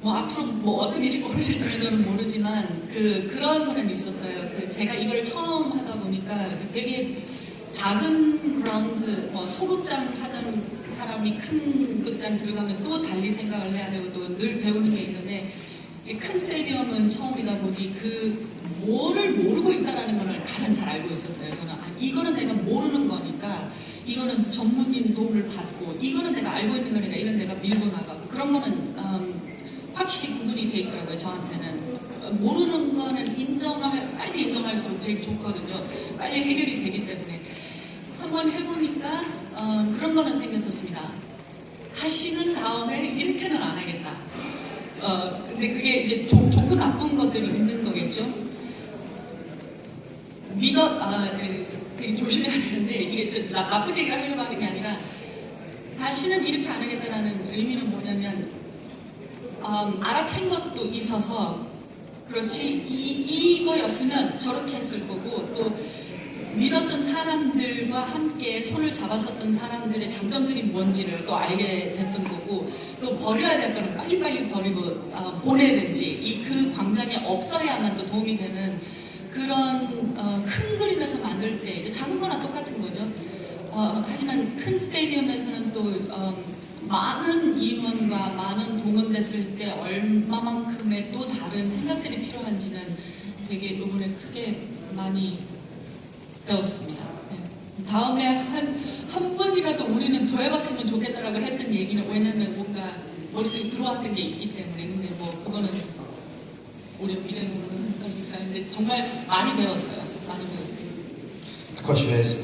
뭐 앞으로 뭐 어떤 일이 벌어질지는 저는 모르지만 그 그런 거는 있었어요. 그 제가 이걸 처음 하다 보니까 되게 작은 그라운드 뭐 소극장 하던 사람이 큰 극장 들어가면 또 달리 생각을 해야 되고 또 늘 배우는 게 있는데 큰 스테디움은 처음이다 보니 그 뭐를 모르고 있다라는 걸 가장 잘 알고 있었어요. 저는 아, 이거는 내가 모르는 거니까 이거는 전문인 도움을 받고 이거는 내가 알고 있는 거니까 이건 내가 밀고 나가고 그런 거는 음, 확실히 구분이 돼 있더라고요. 저한테는 어, 모르는 거는 인정을 빨리 인정할수록 되게 좋거든요. 빨리 해결이 되기 때문에 한번 해보니까 어, 그런 거는 생겼었습니다. 하시는 다음에 이렇게는 안 하겠다. 어, 근데 그게 이제 좋, 좋고 나쁜 것들이 있는 거겠죠. 믿어, 아, 네, 되게 조심해야 되는데, 이게 저, 나, 나쁜 얘기를 하려고 하는 게 아니라, 다시는 이렇게 안 하겠다는 의미는 뭐냐면, 음, 알아챈 것도 있어서, 그렇지, 이, 이거였으면 저렇게 했을 거고, 또, 믿었던 사람들과 함께 손을 잡았었던 사람들의 장점들이 뭔지를 또 알게 됐던 거고 또 버려야 될 거는 빨리빨리 버리고 어, 보내든지 이 그 광장에 없어야만 또 도움이 되는 그런 어, 큰 그림에서 만들 때 이제 작은 거나 똑같은 거죠. 어, 하지만 큰 스테디움에서는 또 어, 많은 인원과 동원됐을 때 얼마만큼의 또 다른 생각들이 필요한지는 되게 이번에 크게 많이 배웠습니다. 네. 다음에 한, 한 번이라도 우리는 더 해봤으면 좋겠다라고 했던 얘기는 왜냐면 뭔가 머릿속에 들어왔던 게 있기 때문에 근데 뭐 그거는 우리 미래 모르는 거니까 정말 많이 배웠어요. 많이 배웠어요. 특허 취하했습니다.